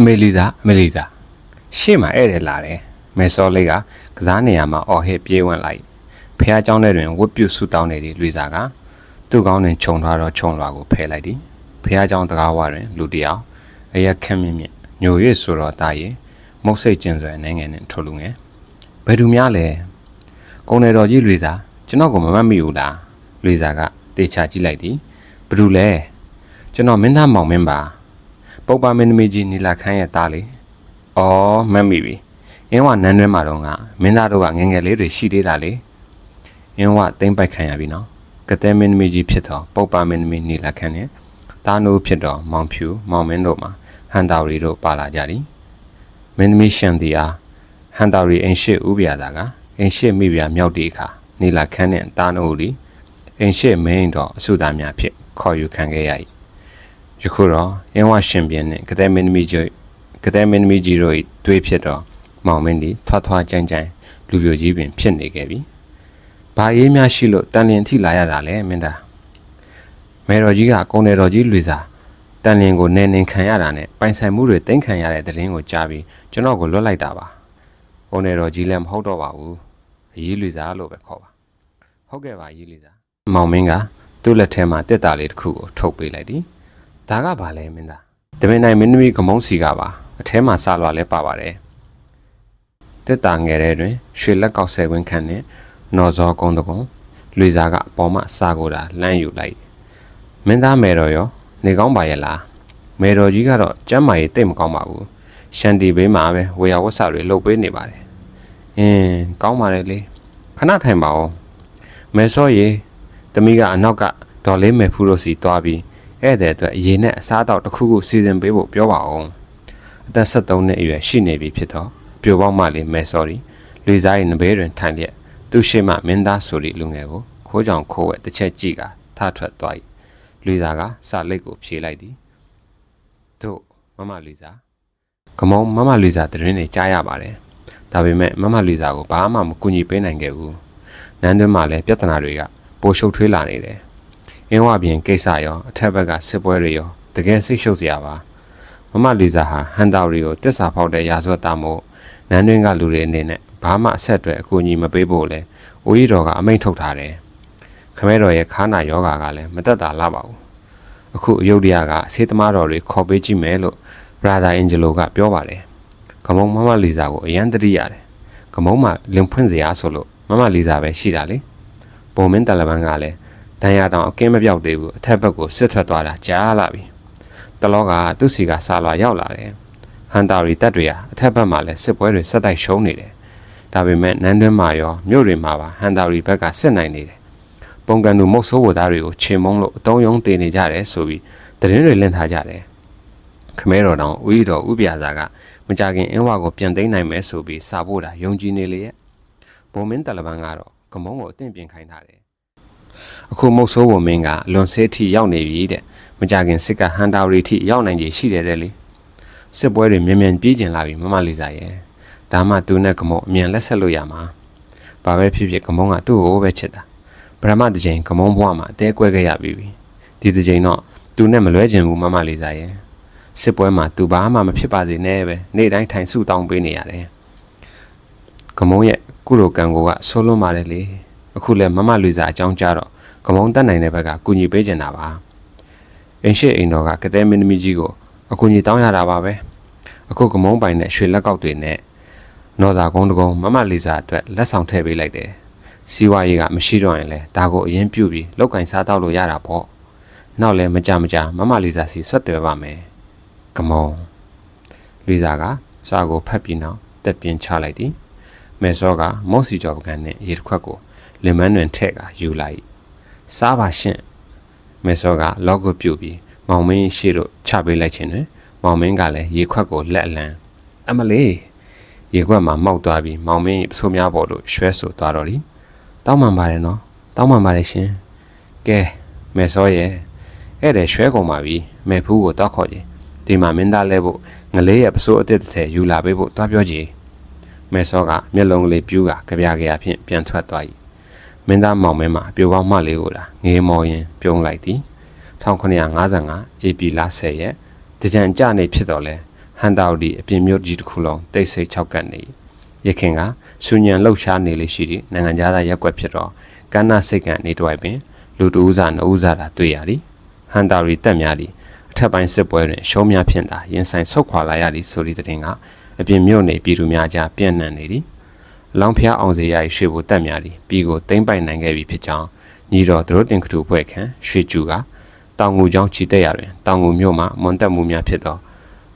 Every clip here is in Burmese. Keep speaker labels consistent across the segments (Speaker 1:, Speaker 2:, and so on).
Speaker 1: အမေလီစာအမေလီစာရှေ့မှာဧည့်သည်လာတယ်မဲစောလေးကကစားနေရမှာအော်ဟစ်ပြေးဝင်လိုက်ဖះเจ้าနဲ့တွင်ဝတ်ပြုဆူတောင်းနေသည့်လွေစာကသူ့ကောင်းတွင်ခြုံထားသောခြုံလွာကိုဖယ်လိုက်သည်ဖះเจ้าတကားဝတွင်လူတစ်ယောက်အရက်ခက်မြင့်မြင့်ညိုရစ်ဆိုတော့တာရင်မုတ်စိတ်ကျင်စွဲနိုင်ငံနဲ့ထိုလူငယ်ဘယ်သူများလဲကုံတယ်တော်ကြီးလွေစာကျွန်တော်ကိုမမှတ်မိဘူးလားလွေစာကတေချာကြည့်လိုက်သည်ဘယ်သူလဲကျွန်တော်မင်းသားမောင်မင်းပါ ပုပ္ပမင်းသမီးကြီးနီလာခန်းရဲ့သားလေ။အော်မှတ်မိပြီ။အင်းဝနန်းတွင်းမှာတော့ကမင်းသားတို့ကငယ်ငယ်လေးတွေရှိသေးတာလေ။အင်းဝတိမ့်ပိုက်ခံရပြီနော်။ကတဲ့မင်းသမီးကြီးဖြစ်တော့ပုပ္ပမင်းသမီးနီလာခန်းနဲ့တာနိုးဖြစ်တော့မောင်ဖြူမောင်မင်းတို့မှာဟန်တာရီတို့ပါလာကြသည်။မင်းသမီးရှန်တီအားဟန်တာရီအင်ရှိဥပြာသာကအင်ရှိမိပြမြောက်တီအခါနီလာခန်းနဲ့တာနိုးသည်အင်ရှိမင်းတော့အဆုသားများဖြစ်ခေါ်ယူခံခဲ့ရ၏ ယခုတော့အင်းဝရှင်ပြင်းနဲ့ကတဲ့မင်းသမီးကြီးကတဲ့မင်းသမီးကြီးတို့၏တွေးဖြစ်တော့မောင်မင်းသည်ထွားထွားကြမ်းကြမ်းလူပြိုကြီးပင်ဖြစ်နေခဲ့ပြီ။ဘာရေးများရှိလို့တန်လျင်ထိလာရတာလဲမင်းသား။မေတော်ကြီးကကုန်းတယ်တော်ကြီးလွေစာတန်လျင်ကိုနေနေခံရတာနဲ့ပိုင်ဆိုင်မှုတွေတင်ခံရတဲ့တဲ့ရင်ကိုကြားပြီးကျွန်တော်ကိုလွတ်လိုက်တာပါ။ကုန်းတယ်တော်ကြီးလည်းမဟုတ်တော့ပါဘူး။အရေးလွေစာလို့ပဲခေါ်ပါ။ဟုတ်ကဲ့ပါအရေးလွေစာ။မောင်မင်းကသူ့လက်ထဲမှာတက်တာလေးတစ်ခုကိုထုတ်ပေးလိုက်သည်။ ဒါကဘာလဲမင်းသားတမင်နိုင်မင်းသမီးကမုံစီကပါအထဲမှာစလွာလဲပါပါတယ်တက်တာငယ်တဲ့တွင်ရွှေလက်ကောက်ဆယ်ခွင်းခန့်နဲ့နော်ဇောကုန်းတကုံလွေစာကအပေါ်မှစာကိုတာလမ်းယူလိုက်မင်းသားမယ်တော်ရောနေကောင်းပါရဲ့လားမယ်တော်ကြီးကတော့ကျမ်းမာရေးတိတ်မကောင်းပါဘူးရှန်တီဘေးမှာပဲဝေယဝဆတွေလှုပ်ပေးနေပါတယ်အင်းကောင်းပါတယ်လေခဏထိုင်ပါဦးမယ်စောရေတမီးကအနောက်ကဒေါ်လေးမယ်ဖူးလို့စီသွားပြီး ဧည့်သည်အတွက်အရင်နဲ့အစားအသောက်တစ်ခုခုစီစဉ်ပေးဖို့ပြောပါအောင်အသက်73နှစ်အရွယ်ရှိနေပြီဖြစ်တော့ပြိုပေါက်မှလေးမဲဆော်ရီလူစားရဲ့နဘေးတွင်ထိုင်လျက်သူ့ရှိမှမင်းသားဆိုရီလူငယ်ကိုခိုးကြောင်ခိုးဝဲတစ်ချက်ကြည့်ကထထွက်သွား၏လူစားကစာလိတ်ကိုဖြေလိုက်သည်တို့မမလူစားကမုံမမလူစားတရင်နေကြားရပါတယ်ဒါပေမဲ့မမလူစားကိုဘာမှမကူညီပေးနိုင်ခဲ့ဘူးနန်းတွင်းမှာလည်းပြဿနာတွေကပိုရှုပ်ထွေးလာနေတယ် အင်းဝပြင်ကိစ္စရောအထက်ဘက်ကစစ်ပွဲတွေရောတကယ်စိတ်ရှုပ်စရာပါမမလီဇာဟာဟန်တာရီကိုတစ္ဆာဖောက်တဲ့ရာဇဝတ်သားမို့နန်းတွင်းကလူတွေအနေနဲ့ဘာမှအဆက်အသွယ်အကူအညီမပေးဖို့လဲဦးကြီးတော်ကအမိန့်ထုတ်ထားတယ်ခမဲတော်ရဲ့ခါနာယောဂါကလည်းမတက်တာလာပါဘူးအခုအယုဒ္ဓယကဆေးသမားတော်တွေခေါ်ပေးကြည့်မယ်လို့ရာဒါအင်ဂျလိုကပြောပါတယ်ကမုံမမလီဇာကိုအရန်တတိရတယ်ကမုံမှာလင်ဖွင့်စရာဆိုလို့မမလီဇာပဲရှိတာလေပုံမင်းတယ်လီဖန်ကလည်း တန်ရတောင်အကင်းမပြောက်သေးဘူးအထက်ဘက်ကိုစစ်ထွက်သွားတာကြားလာပြီတလောကသူ့စီကဆာလာရောက်လာတယ်ဟန်တာရီတက်တွေဟာအထက်ဘက်မှာလည်းစစ်ပွဲတွေဆက်တိုက်ရှုံးနေတယ်ဒါပေမဲ့နန်းတွင်းမှာရောမြို့တွေမှာပါဟန်တာရီဘက်ကစစ်နိုင်နေတယ်ပုံကန်သူမုတ်ဆိုးဝသားတွေကိုချေမုံလို့အတုံးယုံတည်နေကြတယ်ဆိုပြီးသတင်းတွေလင့်ထားကြတယ်ခမဲတော်တောင်ဦးရီတော်ဥပြာစာကမကြခင်အင်းဝါကိုပြန်သိမ်းနိုင်မယ်ဆိုပြီးစာပို့တာယုံကြည်နေလေရဲ့ဘုံမင်းတလဘန်ကတော့ကမုံကိုအသင့်ပြင်ခိုင်းထားတယ် အခုမုတ်ဆိုးဝမင်းကလွန်ဆဲထိရောက်နေပြီတဲ့မကြခင်စစ်ကဟန်တာရီထိရောက်နိုင်ကြီးရှိတယ်တဲ့လေစစ်ပွဲတွေမြ мян ပြေးကျင်လာပြီမမလေးစားရဲ့ဒါမှသူနဲ့ကမုံအမြန်လက်ဆက်လို့ရမှာဘာပဲဖြစ်ဖြစ်ကမုံကသူ့ကိုပဲချစ်တာပရမတ်တစ်ချိန်ကမုံဘွားမှာအသေးကွဲခဲ့ရပြီဒီတစ်ချိန်တော့သူနဲ့မလွဲချင်ဘူးမမလေးစားရဲ့စစ်ပွဲမှာသူဘာမှမဖြစ်ပါစေနဲ့ပဲနေ့တိုင်းထိုင်ဆုတောင်းပေးနေရတယ်ကမုံရဲ့ကုလိုကံကိုကဆိုးလွန်းပါတယ်လေ အခုလဲမမလူစာအကြောင်းကြားတော့ ကမုံတက်နိုင်တဲ့ဘက်ကကူညီပေးချင်တာပါအင်းရှိအိမ်တော်ကကတဲ့မင်းသမီးကြီးကိုအကူညီတောင်းရတာပါပဲအခုကမုံပိုင်နဲ့ရွှေလက်ကောက်တွေနဲ့နော်စာကုန်းတကုန်းမမလီစာအတွက်လက်ဆောင်ထည့်ပေးလိုက်တယ်စီးပွားရေးကမရှိတော့ရင်လဲဒါကိုအရင်ပြုတ်ပြီးလောက်ကင်စားတော့လို့ရတာပေါ့နောက်လဲမကြမကြမမလီစာစီဆွတ်တယ်ပါမယ်ကမုံလီစာကစာကိုဖတ်ပြီးနောက်တက်ပြင်းချလိုက်သည်မဲစောကမုတ်စီကျော်ပကံနဲ့ရေတစ်ခွက်ကိုလင်မန်းတွင်ထက်ကယူလိုက် စားပါရှင့်မေစောကလော့ကိုပြုတ်ပြီးမောင်မင်းရှိတို့ချပေးလိုက်ခြင်းတွင်မောင်မင်းကလည်းရေခွက်ကိုလက်အလံအမလေးရေခွက်မှာမောက်သွားပြီးမောင်မင်းပစိုးများပေါ်လို့ရွှဲဆိုသွားတော့သည်တောင်းပန်ပါတယ်နော်တောင်းပန်ပါတယ်ရှင်ကဲမေစောရဲ့အဲ့ဒါရွှဲကုန်ပါပြီမေဖူးကိုတောက်ခေါ်ကြီးဒီမှာမင်းသားလဲဖို့ငလေးရဲ့ပစိုးအစ်တစ်ထည်ယူလာပေးဖို့တွားပြောကြည်မေစောကမျက်လုံးကလေးပြူးကကြပြကြရဖြင့်ပြန်ထွက်သွား၏ မင်းသားမောင်မဲမှာပြိုပေါင်းမှလေးကိုလာငေးမော်ရင်ပြုံးလိုက်သည်1955 AP လ10ရက်တကြံကြနေဖြစ်တော့လဲဟဟန်တာဝတီအပြင်မြို့ကြီးတစ်ခုလုံးတိတ်ဆိတ်၆ကပ်နေရခင်ကဆူညံလှုပ်ရှားနေလေရှိသည့်နိုင်ငံသားရက်ွက်ဖြစ်တော့ကန္နာစိတ်ကနေတွိုက်ပင်လူတူးစားနှဦးစားတာတွေ့ရသည်ဟန်တာဝတီတက်များသည်အထက်ပိုင်းစစ်ပွဲတွင်ရှုံးများဖြင့်သာရင်ဆိုင်ဆုတ်ခွာလာရသည်ဆိုသည့်တဲ့ကအပြင်မြို့နေပြည်သူများကြားပြန့်နှံ့နေသည် လောင်ဖျားအောင်စေရ၏ရွှေဘိုတက်များသည်ပြီးကိုတိမ့်ပိုင်နိုင်ခဲ့ပြီဖြစ်ကြောင်းညီတော်သူတို့တင်ကတူဖွဲ့ခန့်ရွှေကျူကတောင်ငူကျောင်းချီတက်ရတွင်တောင်ငူမြို့မှမွန်တက်မှုများဖြစ်သော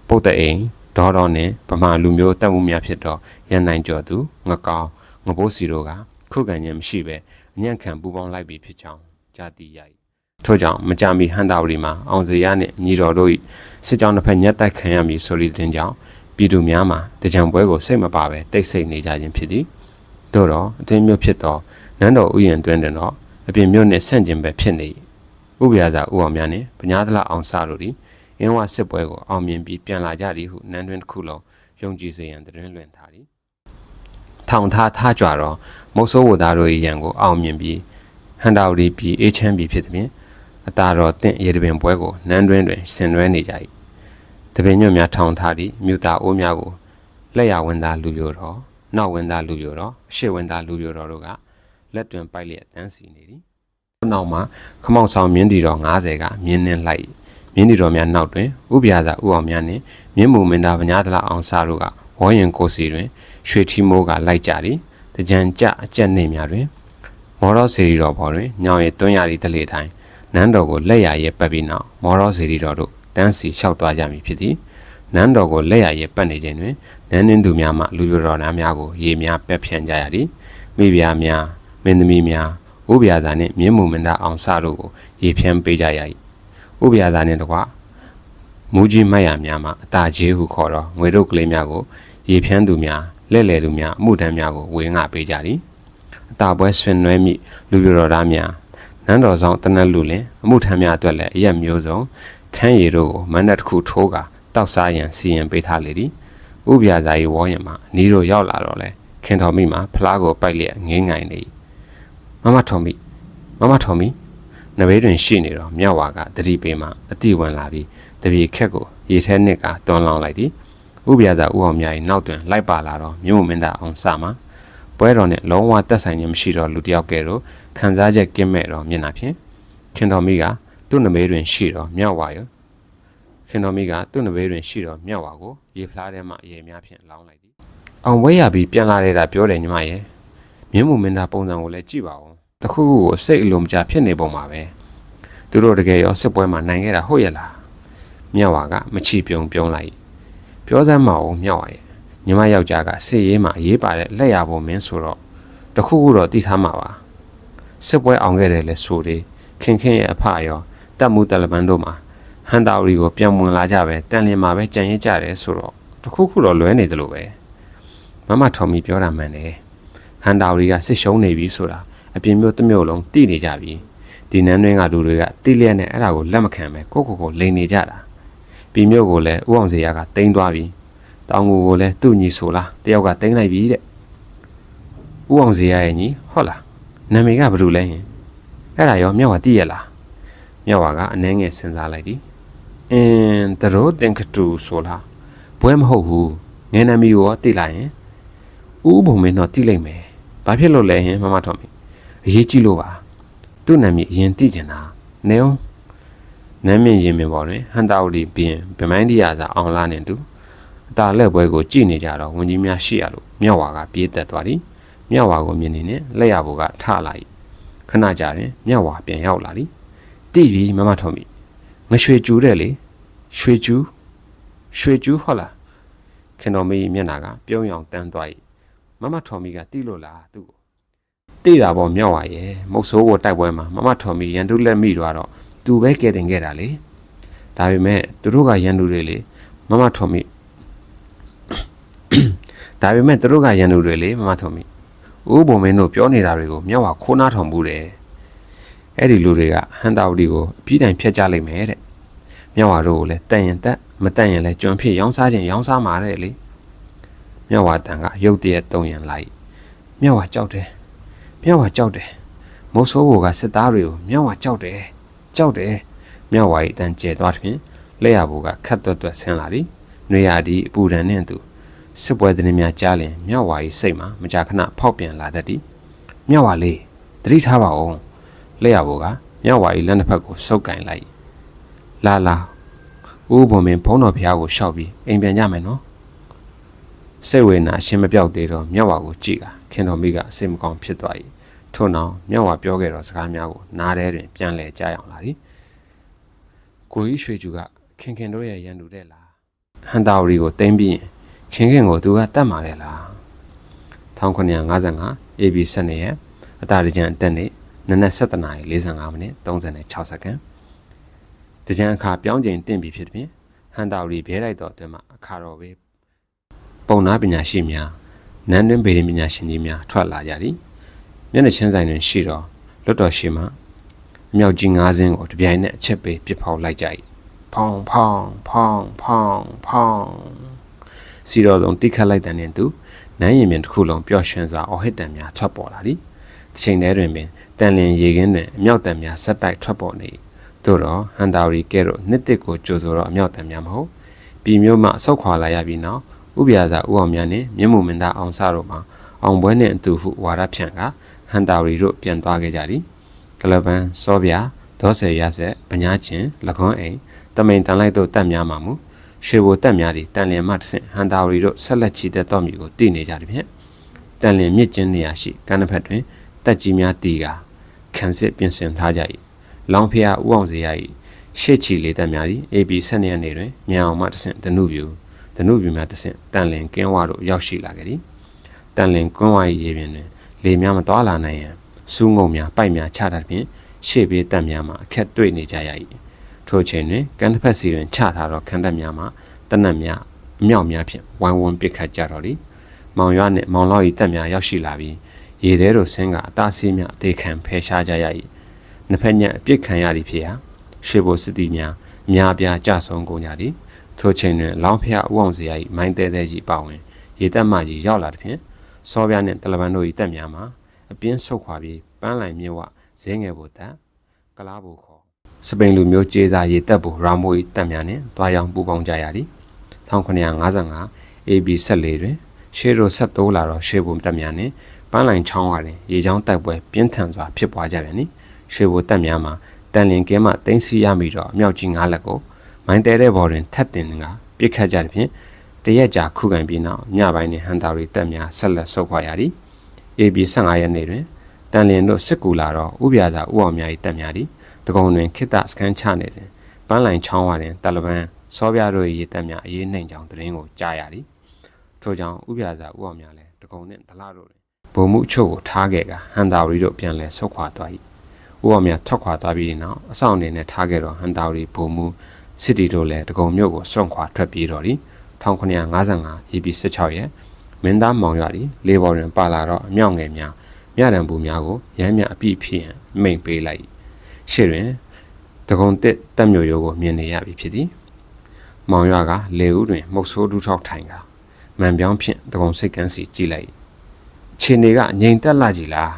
Speaker 1: ပုတ်တအိမ်ဒေါတော်နှင့်ဗမာလူမျိုးတက်မှုများဖြစ်သောရန်နိုင်ကျော်သူငကောင်းငပိုးစီတို့ကခုခံခြင်းမရှိဘဲအညံ့ခံပူပေါင်းလိုက်ပြီးဖြစ်ကြောင်းကြားသိရ၏ထို့ကြောင့်မကြမီဟန်တာဝတီမှာအောင်စရနှင့်ညီတော်တို့၏စစ်ကြောင်းတစ်ဖက်ညက်တိုက်ခံရမည်ဆိုသည့်တင်ကြောင့် ပြည်သူများမှာတကြံပွဲကိုစိတ်မပါဘဲတိတ်ဆိတ်နေကြခြင်းဖြစ်သည်သို့တော့အတင်းမျိုးဖြစ်သောနန်းတော်ဥယျာဉ်တွင်တွင်တော့အပြင်မြို့နှင့်ဆန့်ကျင်ဘက်ဖြစ်နေ၏ဥပယဇာဥအောင်များနှင့်ပညာသလအောင်စတို့သည်အင်းဝစစ်ပွဲကိုအောင်မြင်ပြီးပြန်လာကြသည်ဟုနန်းတွင်တစ်ခုလုံးယုံကြည်စေရန်တရင်လွင်ထားသည်ထောင်ထားထားကြတော့မုတ်ဆိုးဝသားတို့၏ရန်ကိုအောင်မြင်ပြီးဟန်တာဝတီပြည်အေးချမ်းပြည်ဖြစ်သည်ဖြင့်အတာတော်တင့်ရေတပင်ပွဲကိုနန်းတွင်တွင်ဆင်နွှဲနေကြ၏ တပင်ညွတ်များထောင်ထားသည့်မြို့သားအိုးများကိုလက်ရဝင်သားလူပြိုတော်နောက်ဝင်သားလူပြိုတော်အရှိဝင်သားလူပြိုတော်တို့ကလက်တွင်ပိုက်လျက်တန်းစီနေသည်နောက်မှာခမောင်ဆောင်မြင်းတီတော်90ကမြင်းနှင်းလိုက်မြင်းဒီတော်များနောက်တွင်ဥပယဇာဥအောင်များနှင့်မြင်းမူမင်းသားဗညာသလအောင်စားတို့ကဝေါ်ရင်ကိုစီတွင်ရွှေထီမိုးကလိုက်ကြသည်တကြံကြအကြက်နေများတွင်မော်တော်စီရီတော်ပေါ်တွင်ညောင်ရည်တွန်းရည်တလေတိုင်းနန်းတော်ကိုလက်ရရဲ့ပတ်ပြီးနောက်မော်တော်စီရီတော်တို့ တန်းစီလျှောက်သွားကြမည်ဖြစ်သည်နန်းတော်ကိုလက်ရရဲ့ပတ်နေခြင်းတွင်နန်းနှင်းသူများမှလူပြတော်များများကိုရေများပက်ဖြန့်ကြရသည်မိဖုရားများမင်းသမီးများဥပယဇာနှင့်မြင်းမူမင်းသားအောင်စားတို့ကိုရေဖြန်းပေးကြရ၏ဥပယဇာနှင့်တကွမူကြီးမတ်ရများမှအတာကျေးဟုခေါ်တော့ငွေတို့ကလေးများကိုရေဖြန်းသူများလက်လေသူများအမှုထမ်းများကိုဝေငှပေးကြသည်အတာပွဲဆွင်နွဲမိလူပြတော်သားများနန်းတော်ဆောင်တနက်လူလင်အမှုထမ်းများအတွက်လည်းအရက်မျိုးစုံ ထမ်းရည်တို့ကိုမန်းတက်တစ်ခုထိုးကာတောက်စားရန်စီရင်ပေးထားလေသည်ဥပယဇာ၏ဝေါ်ရင်မှာနီးတို့ရောက်လာတော့လဲခင်တော်မိမှာဖလားကိုပိုက်လျက်ငင်းငိုင်နေ၏မမထော်မိမမထော်မိနဘေးတွင်ရှိနေတော့မြောက်ဝါကတတိပေမှအတိဝင်လာပြီးတပြေခက်ကိုရေထဲနှစ်ကတွန်းလောင်းလိုက်သည်ဥပယဇာဥအောင်မြ၏နောက်တွင်လိုက်ပါလာတော့မြို့မင်းသားအောင်စမှာပွဲတော်နှင့်လုံးဝတက်ဆိုင်ခြင်းမရှိတော့လူတစ်ယောက်ကဲတော့ခံစားချက်ကင်းမဲ့တော့မျက်နှာဖြင့်ခင်တော်မိက သူ့နဘေးတွင်ရှိတော့မြောက်ဝါရောခင်တော်မိကသူ့နဘေးတွင်ရှိတော့မြောက်ဝါကိုရေဖလားထဲမှရေများဖြင့်လောင်းလိုက်သည်အောင်ဝဲရပြီးပြန်လာတဲ့တာပြောတယ်ညီမရဲ့မြင်းမူမင်းသားပုံစံကိုလည်းကြည့်ပါဦးတခုခုကိုစိတ်အလိုမကျဖြစ်နေပုံပါပဲသူတို့တကယ်ရောစစ်ပွဲမှာနိုင်ခဲ့တာဟုတ်ရဲ့လားမြောက်ဝါကမချီပြုံပြုံးလိုက်ပြောစမ်းမအောင်မြောက်ဝါရဲ့ညီမယောက်ျားကစစ်ရေးမှာရေးပါတဲ့လက်ရပုံမင်းဆိုတော့တခုခုတော့တိထားမှာပါစစ်ပွဲအောင်ခဲ့တယ်လဲဆိုသေးခင်ခင်ရဲ့အဖရော တပ်မှုတယ်လီဖုန်းတို့မှာဟန်တာဝရီကိုပြန်ဝင်လာကြပဲတန်လင်မှာပဲကြံရစ်ကြတယ်ဆိုတော့တခုခုတော့လွဲနေတယ်လို့ပဲမမထော်မီပြောတာမှန်တယ်ဟန်တာဝရီကစစ်ရှုံးနေပြီဆိုတာအပြင်မြို့တစ်မြို့လုံးတိနေကြပြီဒီနန်းတွင်းကလူတွေကတိလျက်နဲ့အဲ့ဒါကိုလက်မခံပဲကိုကိုကိုလိန်နေကြတာပြည်မြို့ကိုလည်းဥအောင်စေရကတိန်းသွားပြီတောင်ငူကိုလည်းသူ့ညီဆိုလားတယောက်ကတိန်းလိုက်ပြီတဲ့ဥအောင်စေရရဲ့ညီဟုတ်လားနာမည်ကဘာလို့လဲဟင်အဲ့ဒါရောမြောက်ဝါတည်ရလား မြောက်ဝါကအနှဲငယ်စဉ်းစားလိုက်သည်အင်းတရိုးတင်ကတူဆိုလားဘွဲမဟုတ်ဘူးငယ်နာမီကိုရောတိလိုက်ရင်ဥဘုံမင်းတော့တိလိုက်မယ်ဘာဖြစ်လို့လဲဟင်မမတော်မီအရေးကြီးလို့ပါသူ့နာမည်အရင်သိကျင်တာနေအောင်နမ်းမြင့်ရင်မြင်ပေါ်တွင်ဟန်တာဝတီပြင်ဗမိုင်းဒီယာစာအောင်လာနေသူအတာလက်ပွဲကိုကြည့်နေကြတော့ဝင်ကြီးများရှိရလို့မြောက်ဝါကပြေးတက်သွားသည်မြောက်ဝါကိုမြင်နေနဲ့လက်ရဘောကထလာ၏ခဏကြာရင်မြောက်ဝါပြန်ရောက်လာသည် တိပြီမမထုံးပြီငရွှေကျူးတဲ့လေရွှေကျူးရွှေကျူးဟုတ်လားခင်တော်မေးမျက်နာကပြုံးရောင်တန်းသွား၏မမထုံးမီကတိလို့လားသူ့ကိုတိတာပေါ့မြောက်ဝါရဲ့မုတ်ဆိုးကိုတိုက်ပွဲမှာမမထုံးမီရန်သူလက်မိသွားတော့သူပဲကဲတင်ခဲ့တာလေဒါပေမဲ့သူတို့ကရန်သူတွေလေမမထုံမီဒါပေမဲ့သူတို့ကရန်သူတွေလေမမထုံမီဦးဘုံမင်းတို့ပြောနေတာတွေကိုမြောက်ဝါခိုးနားထောင်မှုတယ် အဲ့ဒီလူတွေကဟန်တာဝတီကိုအပြည့်တိုင်ဖျက်ကြလိမ့်မယ်တဲ့မြောက်ဝါတို့ကိုလည်းတန်ရင်တက်မတန်ရင်လည်းကျွမ်းဖြစ်ရောင်းစားခြင်းရောင်းစားမှာတဲ့လေမြောက်ဝါတန်ကရုတ်တရက်တုံရင်လိုက်မြောက်ဝါကြောက်တယ်မြောက်ဝါကြောက်တယ်မုတ်ဆိုးဘိုကစစ်သားတွေကိုမြောက်ဝါကြောက်တယ်ကြောက်တယ်မြောက်ဝါရီအတန်ကျဲသွားသဖြင့်လက်ရဘူကခတ်တွတ်တွတ်ဆင်းလာသည်နွေရာဒီအပူဒဏ်နှင့်သူစစ်ပွဲသတင်းများကြားလင်မြောက်ဝါ၏စိတ်မှာမကြာခဏဖောက်ပြန်လာတတ်သည်မြောက်ဝါလေးသတိထားပါဦး လက်ရဘောကမြောက်ဝါ၏လက်နှစ်ဖက်ကိုစုပ်ကင်လိုက်လာလာဦးဘုံမင်းဘုံတော်ဖျားကိုရှောက်ပြီးအိမ်ပြန်ကြမယ်နော်စိတ်ဝေဒနာအရှင်းမပြောက်သေးတော့မြောက်ဝါကိုကြည့်ကခင်တော်မိကအစိတ်မကောင်းဖြစ်သွား၏ထို့နောက်မြောက်ဝါပြောခဲ့တော့စကားများကိုနားထဲတွင်ပြန်လဲကြားအောင်လာသည်ကိုကြီးရွှေကျူကခင်ခင်တို့ရဲ့ရန်သူတဲ့လားဟန်တာဝရီကိုတင်းပြီးရင်ခင်ခင်ကိုသူကတတ်มาတယ်လား1955 AB 7ရက်အတားတကြံအတက်နေ နနက်7:45မိနစ်36စက္ကန့်တကြံအခါပြောင်းချိန်တင့်ပြီဖြစ်သည်ဟန်တာဝရီဘဲလိုက်တော့အတွင်းမှာအခါတော်ပဲပုံနာပညာရှိများနန်းတွင်ဗေဒပညာရှင်ကြီးများထွက်လာကြသည်မျက်နှာချင်းဆိုင်တွင်ရှိတော့လွတ်တော်ရှိမှအမြောက်ကြီး၅စင်းကိုတပြိုင်နက်အချက်ပေးပစ်ဖောက်လိုက်ကြ၏ဖောင်းဖောင်းဖောင်းဖောင်းဖောင်းစီတော်ဆုံးတိခတ်လိုက်တဲ့နှင့်သူနန်းရင်ပြင်တစ်ခုလုံးပျော်ရွှင်စွာအော်ဟစ်တံများထွက်ပေါ်လာသည် တစ်ချိန်တည်းတွင်ပင်တန်လျင်ရေကင်းတွင်အမြောက်တံများဆက်တိုက်ထွက်ပေါ်နေသို့တော့ဟန်တာရီကဲတို့နှစ်တစ်ကိုကြိုဆိုတော့အမြောက်တံများမဟုတ်ပြည်မျိုးမှဆောက်ခွာလာရပြီးနောက်ဥပ္ပယာစာဥအောင်များနှင့်မြင့်မှုမင်းသားအောင်စတို့မှာအောင်ပွဲနှင့်အတူဟုဝါဒဖြန့်ကဟန်တာရီတို့ပြန်သွားခဲ့ကြသည်ကလပန်စောဗျာဒေါ်ဆယ်ရဆက်ပညာချင်း၎င်းအိမ်တမိန်တန်လိုက်တို့တက်များမှာမူရွှေဘိုတက်များသည်တန်လျင်မှတဆင့်ဟန်တာရီတို့ဆက်လက်ချီတက်တော်မူကိုတည်နေကြသည်ဖြင့်တန်လျင်မြစ်ကျင်းနေရာရှိကမ်းတစ်ဖက်တွင် တက်ကြီးများတီကခံစစ်ပြင်ဆင်ထားကြ၏လောင်ဖျားဥအောင်စေရ၏ရှေ့ချီလေးတက်များသည် AB 12ရက်နေ့တွင်မြန်အောင်မှတဆင့်ဒနုပြူဒနုပြူများတဆင့်တန်လျင်ကင်းဝါတို့ရောက်ရှိလာခဲ့သည်တန်လျင်ကွန်းဝါ၏ရေပြင်တွင်လေများမတော်လာနိုင်ရန်စူးငုံများပိုက်များချတာဖြင့်ရှေ့ဘေးတက်များမှာအခက်တွေ့နေကြရ၏ထို့ချိန်တွင်ကန်တစ်ဖက်စီတွင်ချထားသောခန္ဓာများမှာတနတ်များအမြောက်များဖြင့်ဝိုင်းဝန်းပစ်ခတ်ကြတော့သည်မောင်ရွာနှင့်မောင်လောက်၏တက်များရောက်ရှိလာပြီး ရေထဲသို့ဆင်းကအသားစီးများအသေးခံဖယ်ရှားကြရ၏နှစ်ဖက်ညက်အပြစ်ခံရသည်ဖြစ်ရာရှေ့ဘိုစစ်တီများအများပြားကြဆုံကုန်ကြသည်ထိုချိန်တွင်လောင်းဖျားဥအောင်စရာ၏မိုင်းတဲတဲကြီးပါဝင်ရေတက်မှကြီးရောက်လာသည်ဖြင့်စောပြားနှင့်တလပန်တို့၏တက်များမှာအပြင်းဆုတ်ခွာပြီးပန်းလိုင်မြစ်ဝဇင်းငယ်ဘိုတက်ကလားဘိုခေါ်စပိန်လူမျိုးကျေးစာရေတက်ဘိုရာမို၏တက်များနှင့်တွားရောင်ပူပေါင်းကြရသည်1955 AB 14တွင်ရှေးရိုဆက်တိုးလာတော့ရှေးဘုံတက်များနှင့် ပန်းလိုင်ချောင်းဝါတွင်ရေချောင်းတိုက်ပွဲပြင်းထန်စွာဖြစ်ပွားကြပြန်သည်ရှေးဘိုတက်များမှာတန်လင်ကဲမှတင်းစီရမိတော့အမြောက်ကြီးငါးလက်ကိုမိုင်းတဲတဲ့ဘော်တွင်ထပ်တင်ကပြစ်ခတ်ကြသည်ဖြင့်တရက်ကြာခုခံပြီးနောက်ညပိုင်းတွင်ဟန်တာရီတက်များဆက်လက်ဆုတ်ခွာရသည် AB 15ရက်နေ့တွင်တန်လျင်တို့စစ်ကူလာတော့ဥပြာစာဥအောင်များ၏တက်များသည်တကုံတွင်ခိတ္တစကန်ချနေစဉ်ပန်းလိုင်ချောင်းဝါတွင်တလပန်းစောပြတို့၏ရေတက်များအေးနှိမ်ကြောင်တရင်ကိုကြားရသည်ထို့ကြောင့်ဥပြာစာဥအောင်များလည်းတကုံနှင့်ဒလတို့တွင် ဘုံမှုအချို့ကိုထားခဲ့ကဟန်တာရီတို့ပြန်လဲဆုတ်ခွာသွား၏ဥအောင်များထွက်ခွာသွားပြီးနောက်အဆောင်အနေနဲ့ထားခဲ့တော့ဟန်တာရီဘုံမှုစစ်တီတို့လည်းတကုံမြို့ကိုစွန့်ခွာထွက်ပြေးတော့သည်1955 EP 16ရက်မင်းသားမောင်ရွာသည်လေပေါ်တွင်ပါလာတော့အမြောက်ငယ်များမြတံပူများကိုရမ်းမြအပြည့်ဖြစ်ရန်မိန်ပေးလိုက်ရှေ့တွင်တကုံတစ်တက်မြို့ရိုးကိုမြင်နေရပြီဖြစ်သည်မောင်ရွာကလေဦးတွင်မုတ်ဆိုးဒူးထောက်ထိုင်ကမန်ပြောင်းဖြင့်တကုံစိတ်ကန်းစီကြည့်လိုက် ခြေနေကငြိမ်သက်လာကြည်လား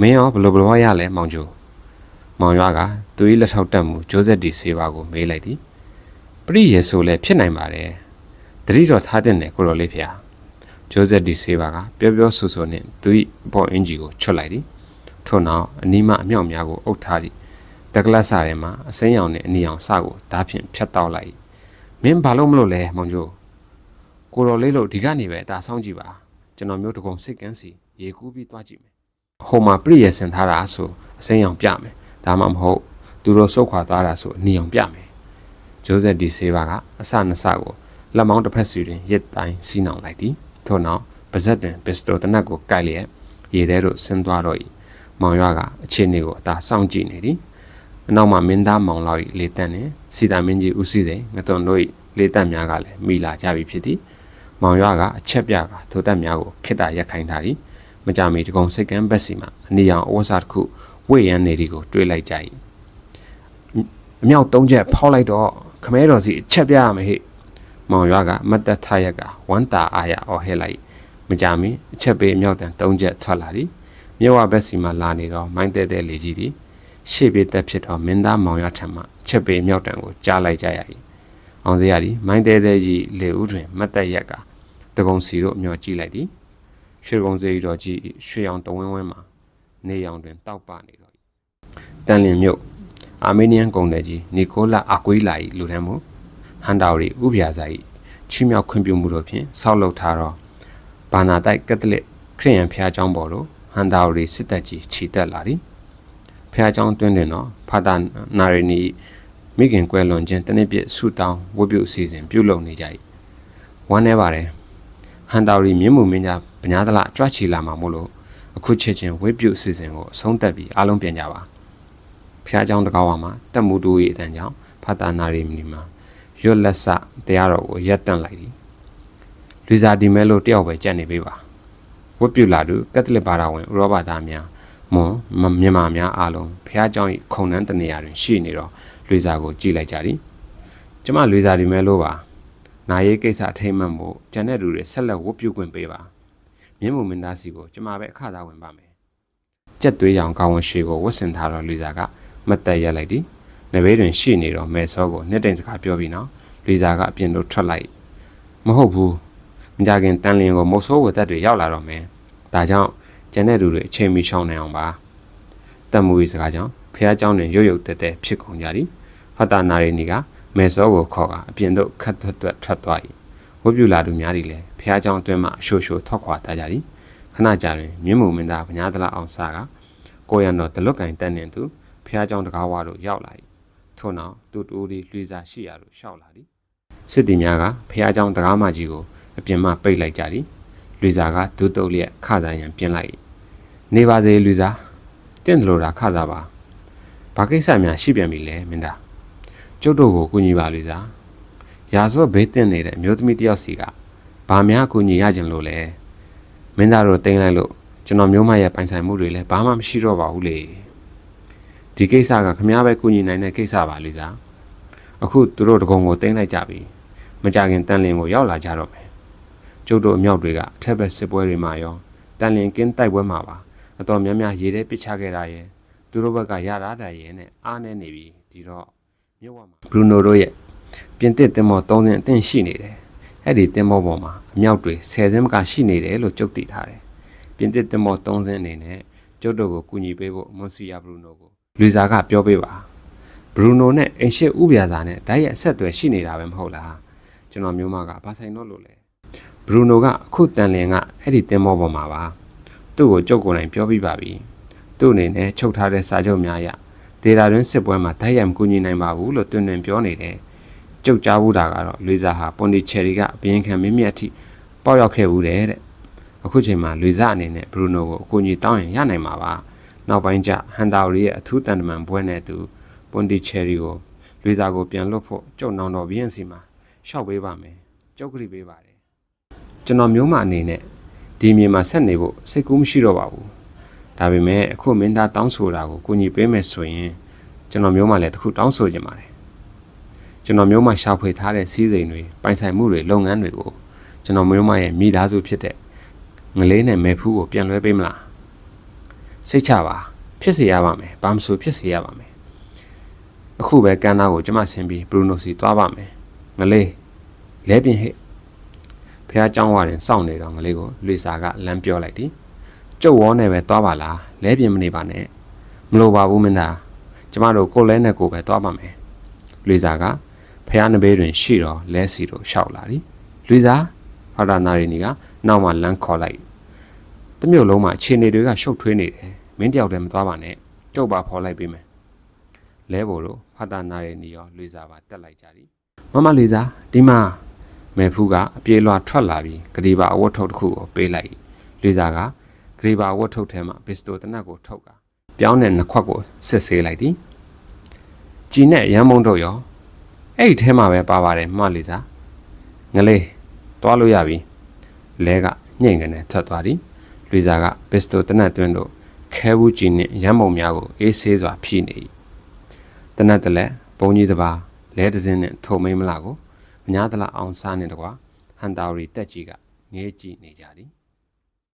Speaker 1: မင်းရောဘလို့ဘလို့ရလဲမောင်ကျိုးမောင်ရွာကသူ၏လက်ထောက်တက်မှုဂျိုးဆက်ဒီဆေးပါကိုမေးလိုက်သည်ပရိယေဆိုလည်းဖြစ်နိုင်ပါတယ်တတိတော်ထားတဲ့နယ်ကိုတော်လေးဖျားဂျိုးဆက်ဒီဆေးပါကပြောပြောဆူဆူနဲ့သူ၏ဘော့အင်ဂျီကိုချွတ်လိုက်သည်ထို့နောက်အနီးမှအမြောက်များကိုအုပ်ထားသည်တက်ကလတ်စာထဲမှာအစိမ်းရောင်နဲ့အနီရောင်စကိုဓာဖြင့်ဖြတ်တောက်လိုက်မင်းဘာလို့မလို့လဲမောင်ကျိုးကိုတော်လေးလို့ဒီကနေပဲဒါစောင့်ကြည့်ပါ ကျွန်တော်မျိုးတကုံစိတ်ကန်းစီရေကူးပြီးသွားကြည့်မယ်ဟိုမှာပြည့်ရစင်ထားတာဆိုအစိမ်းရောင်ပြမယ်ဒါမှမဟုတ်သူတို့စုတ်ခွာသွားတာဆိုအနီရောင်ပြမယ်ဂျိုးဆက်ဒီဆေးပါကအစနစကိုလက်မောင်းတစ်ဖက်စီတွင်ရစ်တိုင်းစီးနှောင်လိုက်သည်ထို့နောက်ပါဇက်တွင်ပစ္စတိုတနက်ကိုကိုက်လျက်ရေထဲသို့ဆင်းသွားတော့၏မောင်ရွာကအခြေအနေကိုအသာစောင့်ကြည့်နေသည်အနောက်မှာမင်းသားမောင်လောက်၏လေတန့်နှင့်စီတာမင်းကြီးဦးစီးစိန်ငတုံတို့၏လေတန့်များကလည်းမိလာကြပြီဖြစ်သည် မောင်ရွာကအချက်ပြကထိုတက်များကိုခိတ္တရက်ခိုင်းထားသည်မကြမီတကုံစိတ်ကမ်းဘက်စီမှအနီရောင်အဝတ်စားတစ်ခုဝေ့ရန်နေဒီကိုတွေးလိုက်ကြ၏အမြောက်သုံးချက်ဖောက်လိုက်တော့ခမဲတော်စီအချက်ပြရမယ်ဟိမောင်ရွာကမတ်တထရက်ကဝမ်းတာအားရအော်ဟဲလိုက်မကြမီအချက်ပေးအမြောက်တန်သုံးချက်ထွက်လာသည်မြဝဘက်စီမှလာနေတော့မိုင်းတဲတဲလေကြီးသည်ရှေ့ပြေးတက်ဖြစ်တော့မင်းသားမောင်ရွာထံမှအချက်ပေးအမြောက်တန်ကိုကြားလိုက်ကြရ၏အောင်စရာသည်မိုင်းတဲတဲကြီးလေဦးတွင်မတ်တက်ရက်က တကုံစီတို့အမျောကြည့်လိုက်သည်ရွှေကုံစေတော်ကြီးရွှေရောင်တဝင်းဝင်းမှာနေရောင်တွင်တောက်ပနေတော်၏တန်လင်မြို့အာမေးနီးယန်ကုန်တယ်ကြီးနီကိုလာအကွေးလာ၏လူတန်းမှုဟန်တာရီဥပ္ပယာစာ၏ချီးမြှောက်ခွင့်ပြုမှုတို့ဖြင့်ဆောက်လုပ်ထားသောဘာနာတိုက်ကက်သလစ်ခရစ်ယာန်ဘုရားကျောင်းပေါ်သို့ဟန်တာရီစစ်တပ်ကြီးခြိတက်လာသည်ဘုရားကျောင်းတွင်တွင်သောဖာတာနာရီနီမိခင်ကွယ်လွန်ခြင်းတနည်းပြဆုတောင်းဝတ်ပြုအစီအစဉ်ပြုလုပ်နေကြ၏ဝမ်းနေပါတယ် ဟန်တာရီမြင့်မှုမင်းသားဗညာသလကြွချီလာမှာမို့လို့အခုချက်ချင်းဝတ်ပြုအစီအစဉ်ကိုအဆုံးသတ်ပြီးအားလုံးပြန်ကြပါဖျားเจ้าတကောင်းဝါမှာတက်မှုတူ၏အတန်ကြောင့်ဖာတာနာရီမီမှာရွတ်လက်ဆတရားတော်ကိုရက်တန့်လိုက်သည်လူစားဒီမဲလို့တယောက်ပဲကြံ့နေပေးပါဝတ်ပြုလာသူကက်သလစ်ဘာသာဝင်ဥရောပသားများမွန်မြန်မာများအားလုံးဖះเจ้า၏ခုံနှန်းတနေရာတွင်ရှိနေတော့လွေစာကိုကြည့်လိုက်ကြသည်ကျမလွေစာဒီမဲလို့ပါ နာရေးကိစ္စအထိမ့်မှတ်မှုကျန်တဲ့လူတွေဆက်လက်ဝတ်ပြုခွင့်ပေးပါမြင်းမူမင်းသားစီကိုကျမပဲအခသားဝင်ပါမယ်ကြက်သွေးရောင်ကောင်းဝင်ရွှေကိုဝတ်ဆင်ထားတော့လွေစာကမတ်တက်ရက်လိုက်သည်နဘေးတွင်ရှိနေတော့မဲစောကိုနှစ်တိမ်စကားပြောပြီးနောက်လွေစာကအပြင်သို့ထွက်လိုက်မဟုတ်ဘူးမကြခင်တန်လျင်ကိုမုတ်ဆိုးဝတ်သက်တွေရောက်လာတော့မယ်ဒါကြောင့်ကျန်တဲ့လူတွေအချိန်မီရှောင်းနေအောင်ပါတတ်မှု၏စကားကြောင့်ဖះเจ้าတွင်ရုပ်ရုပ်တက်တက်ဖြစ်ကုန်ကြသည်ဖတ်တာနာရီနီက မဲစောကိုခေါ်ကအပြင်သို့ခတ်ထွက်ထွက်ထွက်သွား၏ဝတ်ပြူလာသူများသည်လည်းဖះเจ้าအတွင်းမှအရှို့ရှို့ထွက်ခွာတတ်ကြသည်ခဏကြာတွင်မြင်းမူမင်းသားဗညာသလားအောင်စားကကိုရံတော်တလွတ်ကင်တက်နေသူဖះเจ้าတကားဝါတို့ရောက်လာ၏ထို့နောက်သူတူဒီလွေစာရှိရာသို့ရှောက်လာသည်စစ်တီများကဖះเจ้าတကားမကြီးကိုအပြင်မှပိတ်လိုက်ကြသည်လွေစာကဒုတုပ်လျက်ခစားရန်ပြင်လိုက်၏နေပါစေလွေစာတင့်တယ်လို့တာခစားပါဘာကိစ္စများရှိပြန်ပြီလဲမင်းသား ကျုပ်တို့ကိုကူညီပါလွေစာရာဇဝတ်ဘေးတင်နေတဲ့အမျိုးသမီးတယောက်စီကဘာများကူညီရခြင်းလို့လဲမင်းသားတို့တင်လိုက်လို့ကျွန်တော်မျိုးမရဲ့ပိုင်ဆိုင်မှုတွေလည်းဘာမှမရှိတော့ပါဘူးလေဒီကိစ္စကခမားပဲကူညီနိုင်တဲ့ကိစ္စပါလွေစာအခုသူတို့တကုံကိုတင်လိုက်ကြပြီမကြခင်တန်လင်းကိုရောက်လာကြတော့မယ်ကျုပ်တို့အမြောက်တွေကအထက်ဘက်စစ်ပွဲတွေမှာရောတန်လင်ကင်းတိုက်ပွဲမှာပါအတော်များများရေထဲပစ်ချခဲ့တာရဲ့သူတို့ဘက်ကရတာတည်းရဲ့နဲ့အားနေနေပြီဒီတော့မြို့ဝမှာ ဘရူနိုတို့ရဲ့ပြင်သစ်တင်မော၃ဆင်းအသင့်ရှိနေတယ်အဲ့ဒီတင်မောပေါ်မှာအမြောက်တွေ၁၀ဆင်းမကရှိနေတယ်လို့ကြုတ်သိထားတယ်ပြင်သစ်တင်မော၃ဆင်းအနေနဲ့ကျုပ်တို့ကိုကူညီပေးဖို့မွန်စီယာဘရူနိုကိုလူစားကပြောပေးပါဘရူနိုနဲ့အင်ရှစ်ဥပြာစာနဲ့ဓာတ်ရဲ့အဆက်အသွယ်ရှိနေတာပဲမဟုတ်လားကျွန်တော်မျိုးမကဘာဆိုင်တော့လို့လဲဘရူနိုကအခုတန်လင်ကအဲ့ဒီတင်မောပေါ်မှာပါသူ့ကိုကြုတ်ကိုယ်တိုင်ပြောပြပါပြီသူ့အနေနဲ့ချုပ်ထားတဲ့စာချုပ်များအရ ဒေတာတွင်စစ်ပွဲမှာဓာတ်ရိုက်မကူညီနိုင်ပါဘူးလို့တွင်တွင်ပြောနေတယ်ကြုတ်ကြားဘူးတာကတော့လွေစာဟာပွန်ဒီချယ်ရီကအပြင်းခံမင်းမြတ်အထိပေါက်ရောက်ခဲ့ဘူးတဲ့အခုချိန်မှာလွေစာအနေနဲ့ဘရူနိုကိုအကူအညီတောင်းရင်ရနိုင်မှာပါနောက်ပိုင်းကျဟန်တာရီရဲ့အထူးတန်တမန်ပွဲနဲ့သူပွန်ဒီချယ်ရီကိုလွေစာကိုပြန်လွတ်ဖို့ကြုံနောင်တော်ဘီယန်စီမှာရှောက်ပေးပါမယ်ကြုတ်ကလေးပေးပါတယ်ကျွန်တော်မျိုးမအနေနဲ့ဒီမြေမှာဆက်နေဖို့စိတ်ကူးမရှိတော့ပါဘူး ဒါပေမဲ့အခုမင်းသားတောင်းဆိုတာကိုကိုကြီးပေးမယ်ဆိုရင်ကျွန်တော်မျိုးမလည်းတခုတောင်းဆိုချင်ပါတယ်ကျွန်တော်မျိုးမရှာဖွေထားတဲ့စီးစိမ်တွေပိုင်ဆိုင်မှုတွေလုပ်ငန်းတွေကိုကျွန်တော်မျိုးမရဲ့မိသားစုဖြစ်တဲ့ငလေးနဲ့မဲဖူးကိုပြန်လွှဲပေးမလားစိတ်ချပါဖြစ်စေရပါမယ်ဘာမှမဆိုဖြစ်စေရပါမယ်အခုပဲကန်နာကိုကျွန်မဆင်ပြီးဘရူနိုစီသွားပါမယ်ငလေးလဲပြင်ဟဲ့ဖះเจ้าဝါရင်စောင့်နေတော့ငလေးကိုလွေစာကလမ်းပြောလိုက်သည် ကျုပ်ဝေါနဲ့ပဲသွားပါလားလဲပြင်မနေပါနဲ့မလိုပါဘူးမင်းသားကျမတို့ကိုလဲနဲ့ကိုပဲသွားပါမယ်လွေစာကဖះနဘေးတွင်ရှိတော့လဲစီတို့ရှောက်လာသည်လွေစာဟာတာနာရီနီကနောက်မှလမ်းခေါ်လိုက်တမျိုးလုံးမှာခြေနေတွေကရှုပ်ထွေးနေတယ်မင်းတယောက်တည်းမသွားပါနဲ့ကျုပ်ပါဖော်လိုက်ပေးမယ်လဲဘို့တို့ဟာတာနာရီနီရောလွေစာပါတက်လိုက်ကြသည်မမလွေစာဒီမှာမေဖူးကအပြေးလွှာထွက်လာပြီးဂရီဘာအဝတ်ထုတ်တစ်ခုကိုပေးလိုက်လွေစာက ဂရီဘာအဝတ်ထုတ်ထဲမှာပစ္စတိုတနက်ကိုထုတ်ကပြောင်းတဲ့နှစ်ခွက်ကိုစစ်ဆေးလိုက်သည်ကြည်နဲ့ရမ်းမုံတို့ရောအဲ့ဒီထဲမှာပဲပါပါတယ်မှလေစာငလေးသွားလို့ရပြီလဲကညှိန်ကနေထွက်သွားသည်လွေစာကပစ္စတိုတနက်တွင်းတို့ခဲဘူးကြည်နဲ့ရမ်းမုံများကိုအေးဆေးစွာဖြည့်နေ၏တနက်တလက်ဘုံကြီးတစ်ပါးလဲတစင်းနဲ့ထုံမိန်မလားကိုမညာတလားအောင်စားနေတကွာဟန်တာရီတက်ကြီးကငဲကြည့်နေကြသည်